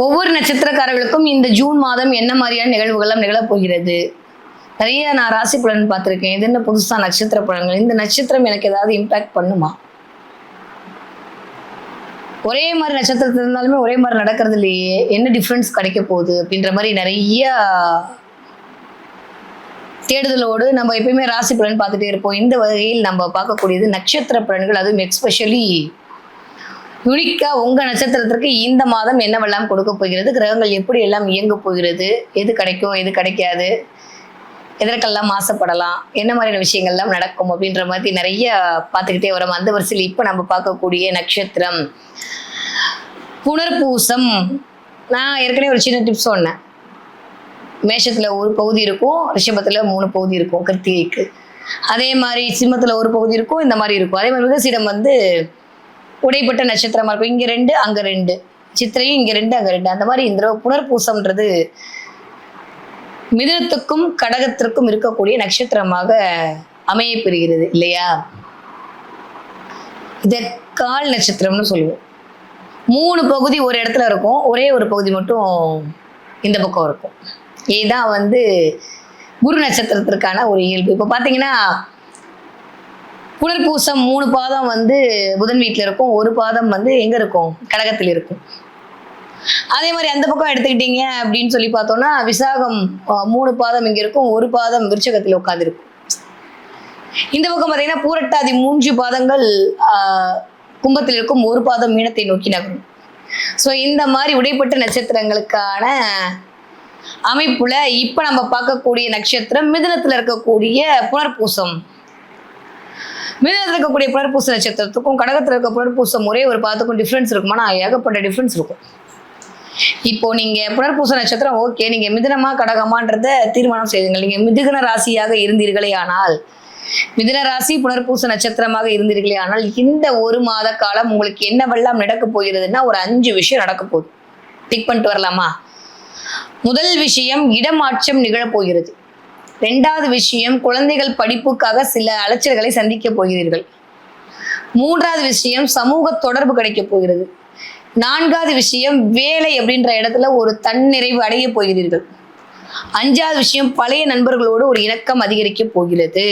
ஒவ்வொரு நட்சத்திரக்காரர்களுக்கும் இந்த ஜூன் மாதம் என்ன மாதிரியான நிகழ்வுகள்லாம் நிகழப்போகிறது? நிறைய நான் ராசி பலன் பார்த்துருக்கேன். இது என்ன புதுசா நட்சத்திர பலன்கள்? இந்த நட்சத்திரம் எனக்கு ஏதாவது இம்பாக்ட் பண்ணுமா? ஒரே மாதிரி நட்சத்திரத்தில் இருந்தாலுமே ஒரே மாதிரி நடக்கிறது இல்லையே. என்ன டிஃப்ரென்ஸ் கிடைக்க போகுது? அப்படின்ற மாதிரி நிறைய தேடுதலோடு நம்ம எப்பயுமே ராசி பலன் பார்த்துட்டே இருப்போம். இந்த வகையில் நம்ம பார்க்கக்கூடியது நட்சத்திர பலன்கள். அதுவும் எக்ஸ்பெஷலி யுனிக்கா உங்க நட்சத்திரத்திற்கு இந்த மாதம் என்னவெல்லாம் கொடுக்க போகிறது? கிரகங்கள் எப்படி எல்லாம் இயங்க போகிறது? எது கிடைக்கும் எது கிடைக்காது? எதற்கெல்லாம் ஆசைப்படலாம் என்ன மாதிரியான விஷயங்கள்லாம் நடக்கும் அப்படின்ற மாதிரி நிறைய பார்த்துக்கிட்டே வரோம். அந்த வரிசையில் இப்போ நம்ம பார்க்கக்கூடிய நட்சத்திரம். புனர்பூசம். நான் ஏற்கனவே ஒரு சின்ன டிப்ஸ் சொன்னேன். மேஷத்தில் ஒரு பகுதி இருக்கும் ரிஷபத்தில் மூணு பகுதி இருக்கும் கிருத்திகைக்கு. அதே மாதிரி சிம்மத்தில் ஒரு பகுதி இருக்கும் இந்த மாதிரி இருக்கும். அதே மாதிரி மிருகசீடம் வந்து உடைப்பட்ட நட்சத்திரமா இருக்கும். இங்க ரெண்டு அங்க ரெண்டு. சித்திரையும் இங்க ரெண்டு அங்க ரெண்டு. அந்த மாதிரி இந்த புனர்பூசம்ன்றது மிதனத்துக்கும் கடகத்திற்கும் இருக்கக்கூடிய நட்சத்திரமாக அமையப்பெறுகிறது இல்லையா? இத கால் நட்சத்திரம்னு சொல்லுவோம். மூணு பகுதி ஒரு இடத்துல இருக்கும். ஒரே ஒரு பகுதி மட்டும் இந்த பக்கம் இருக்கும். இதுதான் வந்து குரு நட்சத்திரத்திற்கான ஒரு இயல்பு. இப்போ பார்த்தீங்கன்னா புனர்பூசம் மூணு பாதம் வந்து புதன் வீட்டில் இருக்கும். ஒரு பாதம் வந்து எங்க இருக்கும்? கடகத்தில் இருக்கும். அதே மாதிரி அந்த பக்கம் எடுத்துக்கிட்டீங்க அப்படின்னு சொல்லி பார்த்தோம்னா விசாகம் மூணு பாதம் இங்க இருக்கும். ஒரு பாதம் விருச்சகத்தில் உட்காந்துருக்கும் இந்த பக்கம் பார்த்தீங்கன்னா பூரட்டாதி மூன்று பாதங்கள் கும்பத்தில் இருக்கும். ஒரு பாதம் மீனத்தை நோக்கி நகரும். ஸோ இந்த மாதிரி உடைப்பட்ட நட்சத்திரங்களுக்கான அமைப்புல இப்ப நம்ம பார்க்கக்கூடிய நட்சத்திரம் மிதுனத்துல இருக்கக்கூடிய புனர்பூசம். மீனத்தில் இருக்கக்கூடிய புனர்பூச நட்சத்திரத்துக்கும் கடகத்தில் இருக்க புனர்பூசம் ஒரே ஒரு பாதத்துக்கும் டிஃப்ரென்ஸ் இருக்குமானா ஏகப்பட்ட டிஃப்ரென்ஸ் இருக்கும். இப்போ நீங்க புனர்பூச நட்சத்திரம் ஓகே நீங்க மிதனமா கடகமான்றத தீர்மானம் செய்துங்கள் நீங்க மிதுகன ராசியாக இருந்தீர்களே ஆனால் மிதுன ராசி புனர்பூச நட்சத்திரமாக இருந்தீர்களே ஆனால் இந்த ஒரு மாத காலம் உங்களுக்கு என்னவெல்லாம் நடக்க போகிறதுன்னா ஒரு அஞ்சு விஷயம் நடக்க போகுது. பிக் பண்ணிட்டு வரலாமா? முதல் விஷயம் இடமாற்றம் நிகழப்போகிறது ரெண்டாவது விஷயம் குழந்தைகள் படிப்புக்காக சில அலைச்சல்களை சந்திக்க போகிறீர்கள். மூன்றாவது விஷயம் சமூக தொடர்பு கிடைக்க போகிறது. நான்காவது விஷயம் வேலை அப்படின்ற இடத்துல ஒரு தன்னிறைவு அடைய போகிறீர்கள். அஞ்சாவது விஷயம் பழைய நண்பர்களோடு ஒரு இணக்கம் அதிகரிக்க போகிறது.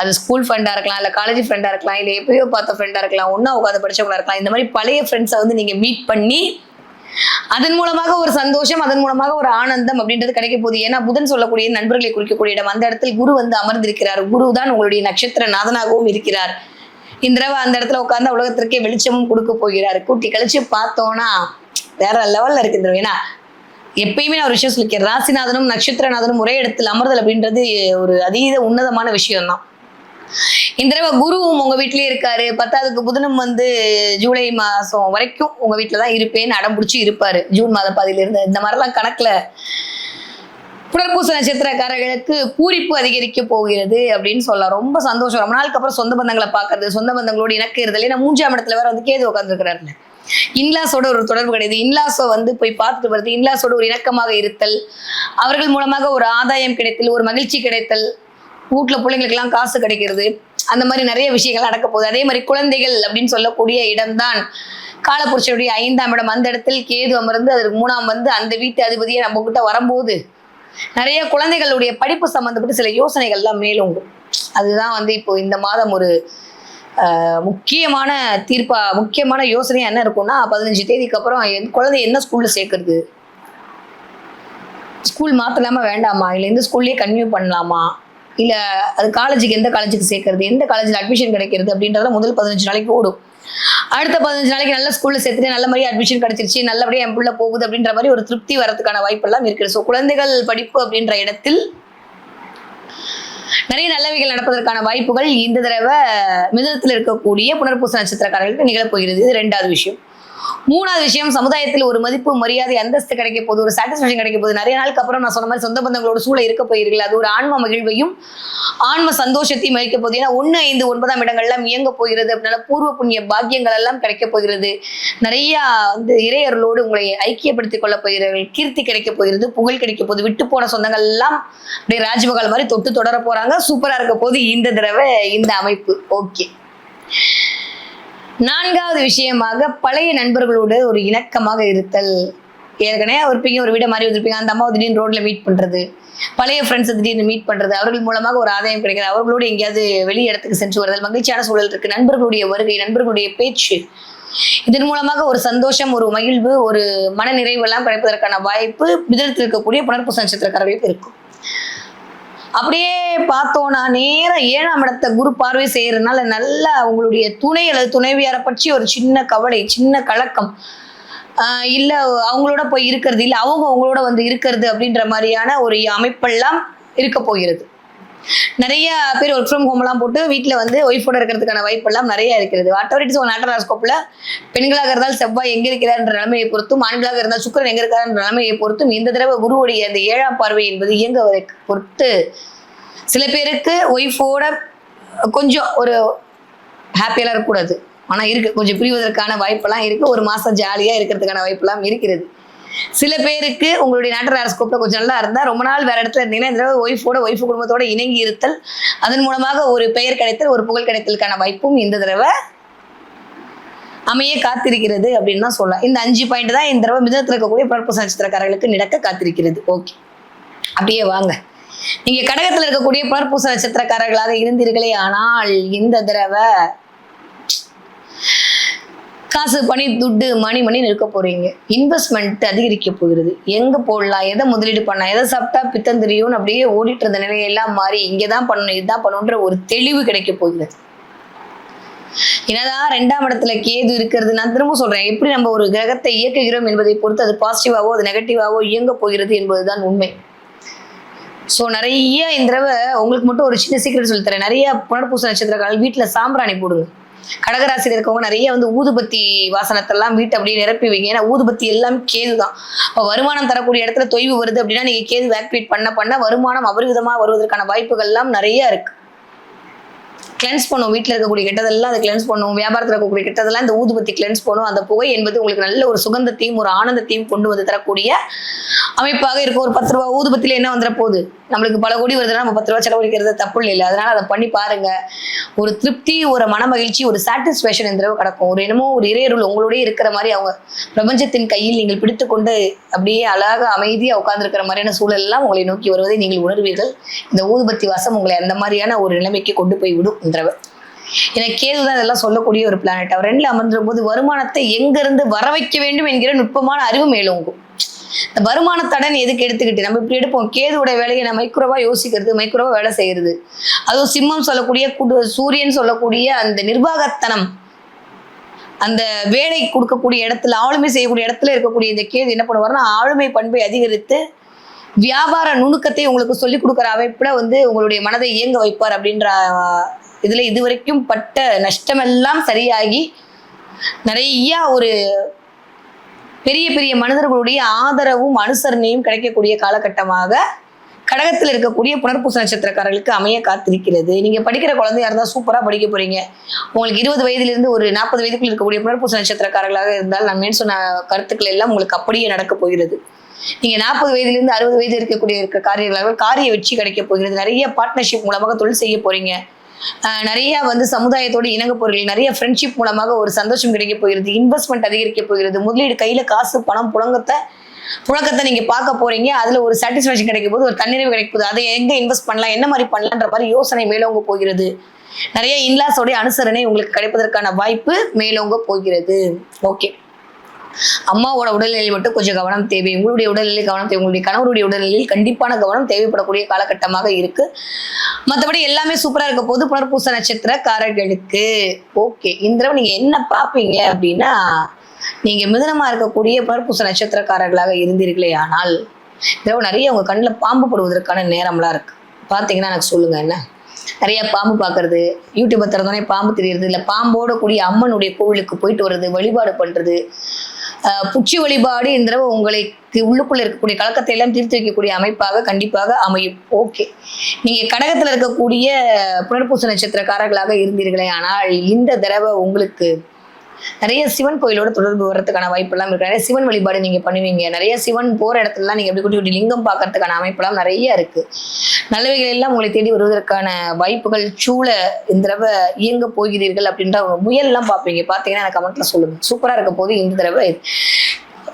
அது ஸ்கூல் ஃப்ரெண்டாக இருக்கலாம் இல்லை காலேஜ் ஃப்ரெண்டாக இருக்கலாம் இல்லை எப்பயோ பார்த்த ஃப்ரெண்டாக இருக்கலாம் ஒன்றா உட்காந்து படிச்சவங்களா இருக்கலாம் இந்த மாதிரி பழைய ஃப்ரெண்ட்ஸை வந்து நீங்கள் மீட் பண்ணி அதன் மூலமாக ஒரு சந்தோஷம் அதன் மூலமாக ஒரு ஆனந்தம் அப்படின்றது கிடைக்க போகுது. ஏன்னா புதன் சொல்லக்கூடிய நண்பர்களை குறிக்கக்கூடிய இடம் அந்த இடத்தில் குரு வந்து அமர்ந்திருக்கிறார். குரு தான் உங்களுடைய நட்சத்திர நாதனாகவும் இருக்கிறார். இந்த தடவை அந்த இடத்துல உட்கார்ந்து உலகத்திற்கே வெளிச்சமும் கொடுக்க போகிறார். கூட்டி கழிச்சு பார்த்தோம்னா வேற லெவல்ல இருக்கு இந்த ஏன்னா எப்பயுமே நான் ஒரு விஷயம் சொல்லிக்கிறேன். ராசிநாதனும் நட்சத்திரநாதனும் ஒரே இடத்தில் அமர்தல் அப்படின்றது ஒரு அதீத உன்னதமான விஷயம் தான் இந்த தடவை குருவும் உங்க வீட்லயே இருக்காரு. பத்தாவதுக்கு புதனம் வந்து ஜூலை மாசம் வரைக்கும் உங்க வீட்டுலதான் இருப்பேன் இருப்பேன்னு அடம் பிடிச்சி இருப்பாரு. ஜூன் மாத பாதியில இருந்து இந்த மாதிரிலாம் கணக்குல புனர்பூச நட்சத்திரக்காரர்களுக்கு பூரிப்பு அதிகரிக்க போகிறது அப்படின்னு சொல்லலாம். ரொம்ப சந்தோஷம். ரொம்ப நாளுக்கு அப்புறம் சொந்த பந்தங்களை பார்க்கறது சொந்த பந்தங்களோடு இணக்கிறது ஏன்னா மூன்றாம் இடத்துல வேற வந்து கேது உட்காந்துருக்கிறாருல இன்லாஸோட ஒரு தொடர்பு கிடையாது. இன்லாஸோ வந்து போய் பார்த்துட்டு வருது இன்லாஸோட ஒரு இணக்கமாக இருத்தல் அவர்கள் மூலமாக ஒரு ஆதாயம் கிடைத்தல் ஒரு மகிழ்ச்சி கிடைத்தல் வீட்டில் பிள்ளைங்களுக்கெல்லாம் காசு கிடைக்கிறது அந்த மாதிரி நிறைய விஷயங்கள் நடக்க போகுது. அதே மாதிரி குழந்தைகள் அப்படின்னு சொல்லக்கூடிய இடம்தான் காலபுருஷனுடைய ஐந்தாம் இடம். அந்த இடத்தில் கேது அமர்ந்து அதற்கு மூணாம் வந்து அந்த வீட்டு அதிபதியை நம்ம கிட்ட வரும்போது நிறைய குழந்தைகளுடைய படிப்பு சம்மந்தப்பட்டு சில யோசனைகள்லாம் மேலோங்கும். அதுதான் வந்து இப்போ இந்த மாதம் ஒரு முக்கியமான தீர்ப்பா முக்கியமான யோசனையா என்ன இருக்கும்னா பதினஞ்சு தேதிக்கு அப்புறம் என் குழந்தை என்ன ஸ்கூல்ல சேர்க்கறது? ஸ்கூல் மாத்தலாமா வேண்டாமா? இல்லை எந்த ஸ்கூல்லயே கன்டினியூ பண்ணலாமா? இல்லை அது காலேஜுக்கு எந்த காலேஜுக்கு சேர்க்கறது எந்த காலேஜில் அட்மிஷன் கிடைக்கிறது அப்படின்றத முதல் பதினஞ்சு நாளைக்கு ஓடும். அடுத்த பதினஞ்சு நாளைக்கு நல்ல ஸ்கூல்ல சேர்த்துட்டு நல்ல மாதிரி அட்மிஷன் கிடைச்சிருச்சு நல்லபடியாக என் பிள்ளை போகுது அப்படின்ற மாதிரி ஒரு திருப்தி வரதுக்கான வாய்ப்பெல்லாம் இருக்குது ஸோ குழந்தைகள் படிப்பு அப்படின்ற இடத்தில் நிறைய நல்லவைகள் நடப்பதற்கான வாய்ப்புகள் இந்த தடவை மிதத்தில் இருக்கக்கூடிய புனர்பூச நட்சத்திரக்காரர்களுக்கு நிகழப்போகிறது இது ரெண்டாவது விஷயம். மூணாவது விஷயம் சமுதாயத்தில் ஒரு மதிப்பு மரியாதை அந்தஸ்து கிடைக்க போகுது ஒரு சாட்டிஸ்ஃபேக்ஷன் கிடைக்க போது நிறைய நாளுக்கு அப்புறம் நான் சொன்ன மாதிரி சொந்த பந்தங்களோட சூழல் இருக்க போயிருக்கல அது ஒரு ஆன்ம மகிழ்வையும் ஆன்ம சந்தோஷத்தையும் அளிக்க போகுது. ஏன்னா ஒன்று ஐந்து ஒன்பதாம் இடங்கள்லாம் இயங்க போகிறது. அப்படின்னால பூர்வ புண்ணிய பாக்கியங்கள் எல்லாம் கிடைக்க போகிறது. நிறைய வந்து இறையர்களோடு உங்களை ஐக்கியப்படுத்திக் கொள்ள போகிறீர்கள். கீர்த்தி கிடைக்க போகிறது புகழ் கிடைக்க போகுது. விட்டு போன சொந்தங்கள் எல்லாம் அப்படியே ராஜ்மகால் மாதிரி தொட்டு தொடர போறாங்க. சூப்பரா இருக்க போது இந்த தடவை இந்த அமைப்பு. ஓகே. நான்காவது விஷயமாக பழைய நண்பர்களோடு ஒரு இணக்கமாக இருத்தல். ஏற்கனவே இருப்பீங்க ஒரு வீடை மாறி வந்திருப்பீங்க அந்த அம்மாவை திடீர்னு ரோட்ல மீட் பண்றது. பழைய ஃப்ரெண்ட்ஸ் திடீர்னு மீட் பண்றது. அவர்கள் மூலமாக ஒரு ஆதாயம் கிடைக்கிறது. அவர்களோடு எங்கேயாவது வெளி இடத்துக்கு சென்று வருதல். மகிழ்ச்சியான சூழல் இருக்கு. நண்பர்களுடைய வருகை நண்பர்களுடைய பேச்சு. இதன் மூலமாக ஒரு சந்தோஷம் ஒரு மகிழ்வு ஒரு மன நிறைவு எல்லாம் கிடைப்பதற்கான வாய்ப்பு மிதத்தில் இருக்கக்கூடிய புனர்பூச நட்சத்திரக்காரர்களுக்கு இருக்கும். அப்படியே பார்த்தோம்னா நேரம் ஏழாம் இடத்தை குரு பார்வை செய்யறதுனால நல்லா அவங்களுடைய துணை அல்லது துணைவியாரை பற்றி ஒரு சின்ன கவலை சின்ன கலக்கம் இல்லை இல்ல அவங்களோட போய் இருக்கிறது இல்ல அவங்க அவங்களோட வந்து இருக்கிறது அப்படின்ற மாதிரியான ஒரு அமைப்பெல்லாம் இருக்க போகிறது. நிறைய பேர் ஒர்க் ஃப்ரம் ஹோம்லாம் போட்டு வீட்டில் வந்து ஒய்ஃபோட இருக்கிறதுக்கான வாய்ப்பெல்லாம் நிறைய இருக்கிறது. வாட்டவர் இட்ஸ் ஒன் ஆட்டராஸ்கோப்பில் பெண்களாக இருந்தால் செவ்வாய் எங்கே இருக்கிறார்ன்ற நிலைமையை பொறுத்தும் ஆண்களாக இருந்தால் சுக்கிரன் எங்கே இருக்காருன்ற நிலைமையை பொறுத்தும் இந்த தடவை குருவுடைய அந்த ஏழாம் பார்வை என்பது இயங்க பொறுத்து சில பேருக்கு ஒய்ஃபோட கொஞ்சம் ஒரு ஹாப்பியெல்லாம் இருக்கக்கூடாது. ஆனால் இருக்கு கொஞ்சம் பிரிவதற்கான வாய்ப்பெல்லாம் இருக்கு. ஒரு மாசம் ஜாலியாக இருக்கிறதுக்கான வாய்ப்பெல்லாம் இருக்கிறது. சில பேருக்கு உங்களுடைய நாட்டு ஹாரோஸ்கோப்பில் கொஞ்சம் நல்லா இருந்தால் ரொம்ப நாள் வேற இடத்துல இருந்தீங்கன்னா இந்த தடவை ஒய்ஃபோட ஒய்ஃப் குடும்பத்தோட இணங்கி இருத்தல். அதன் மூலமாக ஒரு பெயர் கிடைத்தல் ஒரு புகழ் கிடைத்தலுக்கான வாய்ப்பும் இந்த தடவை அமைய காத்திருக்கிறது அப்படின்னு தான் சொல்லலாம். இந்த அஞ்சு பாயிண்ட் தான் இந்த தடவை மிதத்தில் இருக்கக்கூடிய பிறப்பு நட்சத்திரக்காரர்களுக்கு நடக்க காத்திருக்கிறது. ஓகே அப்படியே வாங்க. நீங்க கடகத்துல இருக்கக்கூடிய பிறப்பு நட்சத்திரக்காரர்களாக இருந்தீர்களே ஆனால் இந்த தடவை காசு பணி துட்டு மணி மணி இருக்க போறீங்க. இன்வெஸ்ட்மெண்ட் அதிகரிக்க போகிறது. எங்க போடலாம்? எதை முதலீடு பண்ணலாம்? எதை சாப்பிட்டா பித்தம் தெரியும்னு அப்படியே ஓடிட்டு இருந்த நிலையெல்லாம் மாறி இங்கதான் பண்ணணும் இதுதான் பண்ணணுன்ற ஒரு தெளிவு கிடைக்க போகிறது. என்னதான் ரெண்டாம் இடத்துல கேது இருக்கிறது நான் திரும்ப சொல்றேன். எப்படி நம்ம ஒரு கிரகத்தை இயக்குகிறோம் என்பதை பொறுத்து அது பாசிட்டிவாவோ அது நெகட்டிவாவோ இயங்க போகிறது என்பதுதான் உண்மை. ஸோ நிறைய இந்த தடவை உங்களுக்கு மட்டும் ஒரு சின்ன சீக்கிரம் சொல்லித்தரேன் நிறைய புனர்பூச நட்சத்திரக்காரர்கள் வீட்டில் சாம்பிராணி போடுங்க. கடகராசியில் இருக்கவங்க நிறைய வந்து ஊதுபத்தி வாசனத்தெல்லாம் வீட்டை அப்படியே நிரப்பி வைங்க ஏன்னா ஊதுபத்தி எல்லாம் கேது தான் இப்போ வருமானம் தரக்கூடிய இடத்துல தொய்வு வருது அப்படின்னா நீங்கள் கேது ஆக்டிவேட் பண்ண பண்ண வருமானம் அபரிவிதமாக வருவதற்கான வாய்ப்புகள்லாம் நிறைய இருக்கு. கிளென்ஸ் பண்ணும். வீட்டில் இருக்கக்கூடிய கெட்டதெல்லாம் அதை கிளென்ஸ் பண்ணும். வியாபாரத்தில் இருக்கக்கூடிய கெட்டதெல்லாம் இந்த ஊதுபத்தி கிளென்ஸ் பண்ணும். அந்த புகை என்பது உங்களுக்கு நல்ல ஒரு சுகந்தத்தையும் ஒரு ஆனந்தத்தையும் கொண்டு வந்து தரக்கூடிய அமைப்பாக இருக்கும். ஒரு பத்து ரூபா ஊதுபத்தியில் என்ன வந்துட போகுது? நம்மளுக்கு பல கோடி வருதுன்னா நம்ம பத்து ரூபா செலவழிக்கிறது தப்பு இல்லை அதனால அதை பண்ணி பாருங்க. ஒரு திருப்தி ஒரு மன மகிழ்ச்சி ஒரு சாட்டிஸ்ஃபேக்ஷன் இந்த தடவை கிடக்கும். ஒரு என்னமோ ஒரு இறையருள் உங்களோடய இருக்கிற மாதிரி அவங்க பிரபஞ்சத்தின் கையில் நீங்கள் பிடித்து கொண்டு அப்படியே அழகாக அமைதியாக உட்கார்ந்துருக்கிற மாதிரியான சூழல் எல்லாம் உங்களை நோக்கி வருவதை நீங்கள் உணர்வீர்கள். இந்த ஊதுபத்தி வாசம் உங்களை அந்த மாதிரியான ஒரு நிலைமைக்கு கொண்டு போய் விடும். இந்த தடவை ஏன்னா கேது தான் இதெல்லாம் சொல்லக்கூடிய ஒரு பிளானட் அவர் ரெண்டுல அமர்ந்துற போது வருமானத்தை எங்கிருந்து வர வைக்க வேண்டும் என்கிற நுட்பமான அறிவு மேலோங்கும் இந்த வருமானத்தடன் எதுக்கு எடுத்துக்கிட்டு? நம்ம இப்படி எடுப்போம். கேதுடைய வேலையை நம்ம மைக்ரோவா யோசிக்கிறது மைக்ரோவா வேலை செய்யறது. அதுவும் சிம்மம் சொல்லக்கூடிய குடு சூரியன் சொல்லக்கூடிய அந்த நிர்வாகத்தனம் அந்த வேலை கொடுக்கக்கூடிய இடத்துல ஆளுமை செய்யக்கூடிய இடத்துல இருக்கக்கூடிய இந்த கேது என்ன பண்ணுவார்னா ஆளுமை பண்பை அதிகரித்து வியாபார நுணுக்கத்தை உங்களுக்கு சொல்லிக் கொடுக்குற அமைப்புல வந்து உங்களுடைய மனதை இயங்க வைப்பார் அப்படின்ற இதுல இதுவரைக்கும் பட்ட நஷ்டமெல்லாம் சரியாகி நிறைய ஒரு பெரிய பெரிய மனிதர்களுடைய ஆதரவும் அனுசரணையும் கிடைக்கக்கூடிய காலகட்டமாக கடகத்தில் இருக்கக்கூடிய புனர்பூச நட்சத்திரக்காரர்களுக்கு அமைய காத்திருக்கிறது. நீங்க படிக்கிற குழந்தையா இருந்தால் சூப்பரா படிக்க போறீங்க. உங்களுக்கு இருபது வயதிலிருந்து ஒரு நாற்பது வயதுக்குள் இருக்கக்கூடிய புனர்பூச நட்சத்திரக்காரர்களாக இருந்தால் நான் மேல் சொன்ன கருத்துக்கள் எல்லாம் உங்களுக்கு அப்படியே நடக்க போகிறது. நீங்க நாற்பது வயதிலிருந்து அறுபது வயது இருக்கக்கூடிய இருக்க காரியங்களாக காரிய வெற்றி கிடைக்க போகிறது. நிறைய பார்ட்னர்ஷிப் மூலமாக தொழில் செய்ய போறீங்க. நிறைய வந்து சமுதாயத்தோடு இணங்க போறீர்கள். நிறைய ஃப்ரெண்ட்ஷிப் மூலமாக ஒரு சந்தோஷம் கிடைக்க போகிறது. இன்வெஸ்ட்மெண்ட் அதிகரிக்க போகிறது. முதலீடு கையில காசு பணம் புழங்கத்தை புழக்கத்தை நீங்க பார்க்க போறீங்க. அதுல ஒரு சாட்டிஸ்ஃபேக்ஷன் கிடைக்கும் போது ஒரு தன்னிறைவு கிடைக்கும் போது அதை எங்க இன்வெஸ்ட் பண்ணலாம்? என்ன மாதிரி பண்ணலான்ற மாதிரி யோசனை மேலோங்க போகிறது. நிறைய இன்லாஸோடைய அனுசரணை உங்களுக்கு கிடைப்பதற்கான வாய்ப்பு மேலோங்க போகிறது. ஓகே. அம்மாவோட உடல்நிலையில் மட்டும் கொஞ்சம் கவனம் தேவை. உங்களுடைய உடல்நிலை கவனம் தேவை. உங்களுடைய கணவருடைய உடல்நிலையில் கண்டிப்பான கவனம் தேவைப்படக்கூடிய காலகட்டமாக இருக்கு. மற்றபடி எல்லாமே சூப்பரா இருக்க போது புனர்பூச நட்சத்திரக்காரர்களுக்கு ஓகே இந்த தடவை நீங்க என்ன பார்ப்பீங்க அப்படின்னா நீங்க மிதனமா இருக்கக்கூடிய புனர்பூச நட்சத்திரக்காரர்களாக இருந்தீர்களே ஆனால் இந்த தடவை நிறைய உங்க கண்ணில் பாம்பு படுவதற்கான நேரம்லாம் இருக்கு. பார்த்தீங்கன்னா எனக்கு சொல்லுங்க என்ன? நிறைய பாம்பு பார்க்கறது யூடியூப்பை திறந்தோடனே பாம்பு தெரியறது இல்லை பாம்போட கூடிய அம்மனுடைய கோவிலுக்கு போயிட்டு வர்றது வழிபாடு பண்றது ஆஹ் புச்சி வழிபாடு இந்த தடவை உங்களுக்கு உள்ளுக்குள்ள இருக்கக்கூடிய கலக்கத்தை எல்லாம் தீர்த்து வைக்கக்கூடிய அமைப்பாக கண்டிப்பாக அமையும். ஓகே நீங்க கடகத்துல இருக்கக்கூடிய புனர்பூச நட்சத்திரக்காரர்களாக இருந்தீர்களே ஆனால் இந்த தடவை உங்களுக்கு நிறைய சிவன் கோயிலோட தொடர்பு வர்றதுக்கான வாய்ப்பெல்லாம் இருக்கு. நிறைய சிவன் வழிபாடு நீங்க பண்ணுவீங்க. நிறைய சிவன் போற இடத்துலலாம் நீங்க எப்படி குட்டி குட்டி லிங்கம் பார்க்கறதுக்கான அமைப்பெல்லாம் நிறைய இருக்கு. நல்லவைகள் எல்லாம் உங்களை தேடி வருவதற்கான வாய்ப்புகள் சூழ இந்த தடவை இயங்க போகிறீர்கள் அப்படின்ற ஒரு முயல்லாம் பார்ப்பீங்க. பார்த்தீங்கன்னா எனக்கு கமெண்ட்ல சொல்லுங்க. சூப்பரா இருக்க போது இந்த தடவை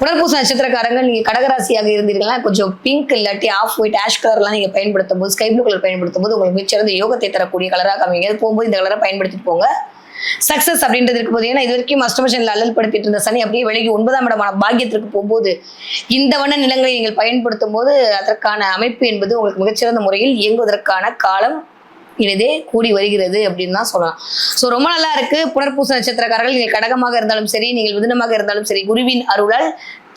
புனர்பூச நட்சத்திரக்காரங்க நீங்க கடகராசியாக இருந்தீர்கள்னா கொஞ்சம் பிங்க் இல்லாட்டி ஆஃப் ஒயிட் ஆஷ் கலர்லாம் நீங்க பயன்படுத்தும் போது ஸ்கை ப்ளூ கலர் பயன்படுத்தும் போது உங்களுக்கு மிகச்சிறந்த யோகத்தை தரக்கூடிய கலராக அமைங்க போகும்போது இந்த கலரை பயன்படுத்திட்டு போங்க. சக்சஸ் அப்படின்றது இருக்கும் போது ஏன்னா இது வரைக்கும் அஷ்டமசனில் அல்லல் படுத்திட்டு இருந்த சனி அப்படியே விலகி ஒன்பதாம் இடமான பாக்கியத்திற்கு போகும்போது இந்த வண்ண நிலங்களை நீங்கள் பயன்படுத்தும் போது அதற்கான அமைப்பு என்பது உங்களுக்கு மிகச்சிறந்த முறையில் இயங்குவதற்கான காலம் இனிதே கூடி வருகிறது அப்படின்னு தான் சொல்லலாம். ஸோ ரொம்ப நல்லா இருக்கு. புனர்பூச நட்சத்திரக்காரர்கள் நீங்கள் கடகமாக இருந்தாலும் சரி நீங்கள் மிதுனமாக இருந்தாலும் சரி குருவின் அருளால்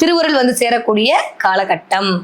திருவருள் வந்து சேரக்கூடிய காலகட்டம்.